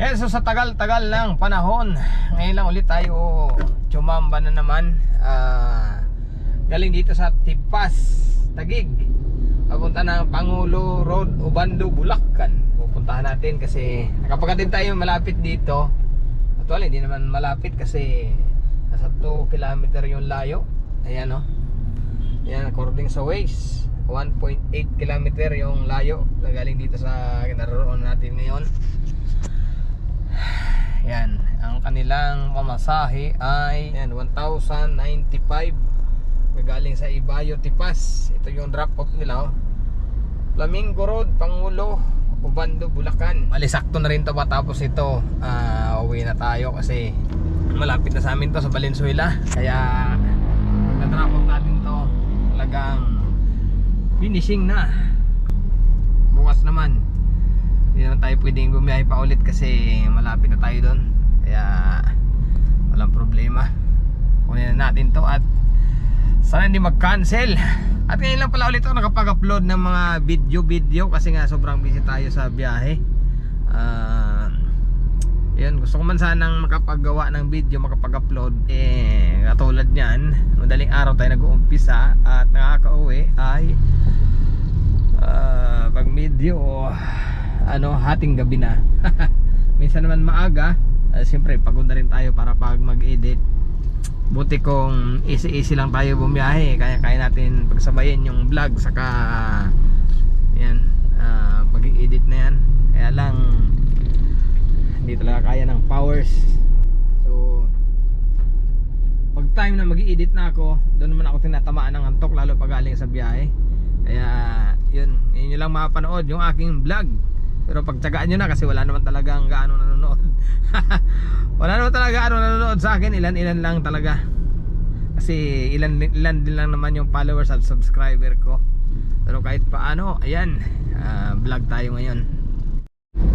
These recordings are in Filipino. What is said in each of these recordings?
Eh, so sa tagal-tagal ng panahon, ngayon lang ulit tayo chumamba na naman. Ah, galing dito sa Tipas, Tagig. Papunta ng Pangulo Road, Ubando, Bulacan. Pupuntahan natin kasi nakapagdating tayo malapit dito. Actually, hindi naman malapit kasi nasa 2 kilometer yung layo. Ayan o. Ayan, according sa Waze. 1.8 kilometer yung layo galing dito sa naroon natin ngayon. Yan, ang kanilang pamasahe ay yan, 1,095 galing sa Ibayo Tipas. Ito yung drop off nila oh. Flamingo Road, Pangulo, Ubando, Bulacan. Malisakto na rin to matapos ito. ah uwi na tayo kasi malapit na sa amin to sa Valenzuela. Kaya na-drop off natin to talagang finishing na. Bukas naman hindi naman tayo pwedeng bumiyahe pa ulit kasi malapit na tayo doon. Kaya walang problema. Kunin na natin to at sana hindi mag cancel at ngayon lang pala ulit ako nakapag-upload ng mga video video kasi nga sobrang busy tayo sa biyahe. Ah, yun gusto ko man sanang makapagawa ng video makapag-upload eh katulad nyan madaling araw tayo nag-uumpisa at nakaka-uwi ay ah, pag medyo ano hating gabi na. Minsan naman maaga uh, siyempre pagod na rin tayo para pag mag-edit. Buti kung easy easy lang tayo bumiyahe kaya kaya natin pagsabayin yung vlog saka yan uh, pag-edit na yan. Kaya lang hindi talaga kaya ng powers. So pag time na mag edit na ako doon naman ako tinatamaan ng antok lalo pag galing sa biyahe. Kaya yun ngayon nyo lang mapanood yung aking vlog pero pagtsagaan nyo na kasi wala naman talagang gaano nanonood. Wala naman talaga gaano nanonood sa akin. Ilan ilan lang talaga. Kasi ilan ilan din lang naman yung followers at subscriber ko. Pero kahit paano ayan ah, vlog tayo ngayon.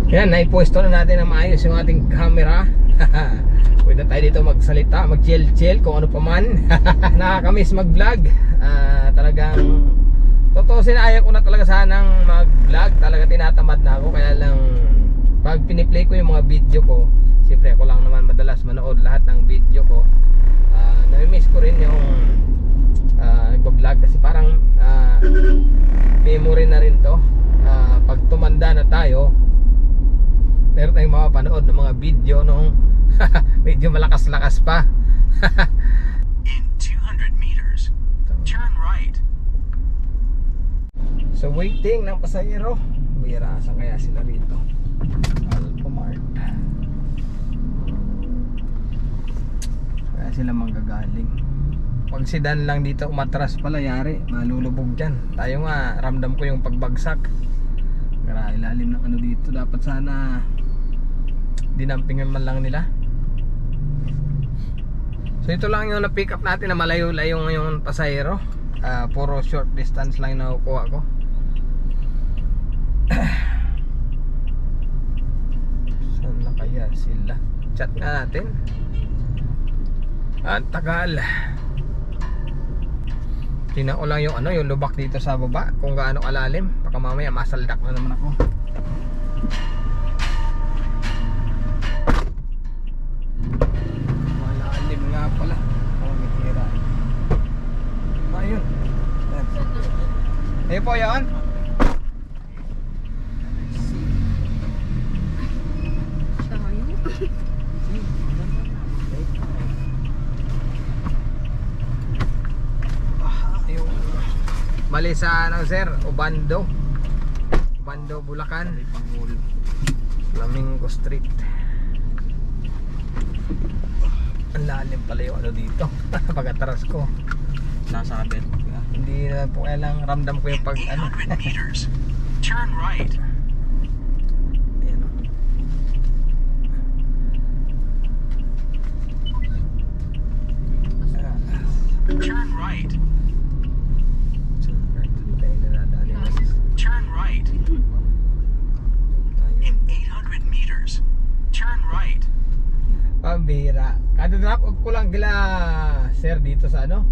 Yan naipwesto na natin na maayos yung ating camera. Pwede tayo dito magsalita mag chill chill kung ano pa man. Nakakamiss mag vlog Ah, talagang Totoo sinaya ko na talaga sanang mag-vlog. Tinatamad na ako. Kaya lang, pag piniplay ko yung mga video ko, siyempre ako lang naman madalas manood lahat ng video ko. Uh, nami-miss ko rin yung uh, nagbablog kasi parang ah, memory na rin to. Ah, pag tumanda na tayo, meron tayong mapapanood ng mga video nung medyo malakas-lakas pa. In 200 meters, turn right. So waiting ng pasahero. Bira saan kaya sila rito? Alphamart. Kaya sila manggagaling. Pag sedan lang dito umatras pala yari, malulubog dyan. Tayo nga, ramdam ko yung pagbagsak. Gara ilalim ng ano dito. Dapat sana dinampingan man lang nila. So ito lang yung na-pick up natin na malayo-layo yung pasahero. Ah, puro short distance lang nakukuha ko. Saan na kaya sila? Chat nga natin. Ang tagal. Tingnan ko lang yung ano, yung lubak dito sa baba kung gaano kalalim. Baka mamaya masaldak na naman ako. Malalim nga pala. Oh, mitira. Ayun. Eh po yan. Bali sa ano sir, Ubando. Ubando, Bulacan. Flamingo Street. Ang lalim pala yung ano dito. Pag-atras ko. Nasa kabit. Hindi na po kailang ramdam ko yung pag ano. 800 meters, turn right. Ayan o. Turn right. So, right, tayo na nadali na. Turn right. Ayun. In 800 meters, turn right. Pambira. Kada drop off ko lang gila sir dito sa ano?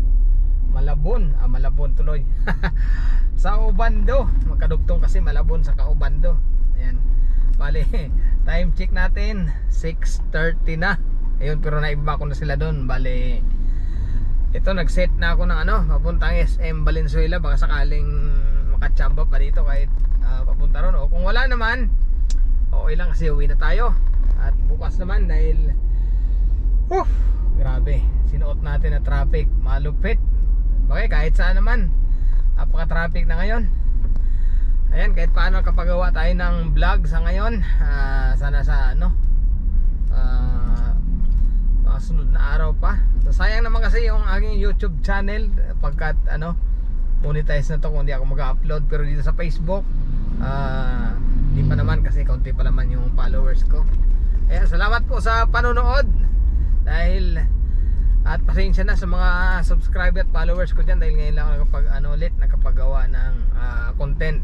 Malabon. Ah, Malabon tuloy. sa Ubando. Magkadugtong kasi Malabon sa Kaubando. Ayan. Bali, Time check natin 6.30 na Ayun pero naiba ko na sila doon Bale Ito nag-set na ako ng ano Papuntang SM Valenzuela Baka sakaling makachamba pa dito Kahit ah, papunta ron O kung wala naman Okay lang kasi uwi na tayo At bukas naman dahil Whew, Grabe. Sinuot natin na traffic. Malupit. Okay kahit saan naman. Napaka-traffic na ngayon. Ayan, kahit paano kapagawa tayo ng vlog sa ngayon. Ah, Sana sa ano ah, mga sunod na araw pa. So, Sayang naman kasi yung aking YouTube channel. Pagkat ano Monetize na to kung hindi ako mag-upload. Pero dito sa Facebook ah, Hindi pa naman kasi kaunti pa naman yung followers ko. Ayan, salamat po sa panonood Dahil at pasensya na sa mga subscriber at followers ko dyan dahil ngayon lang ako nakapag ano ulit nakapagawa ng ah, content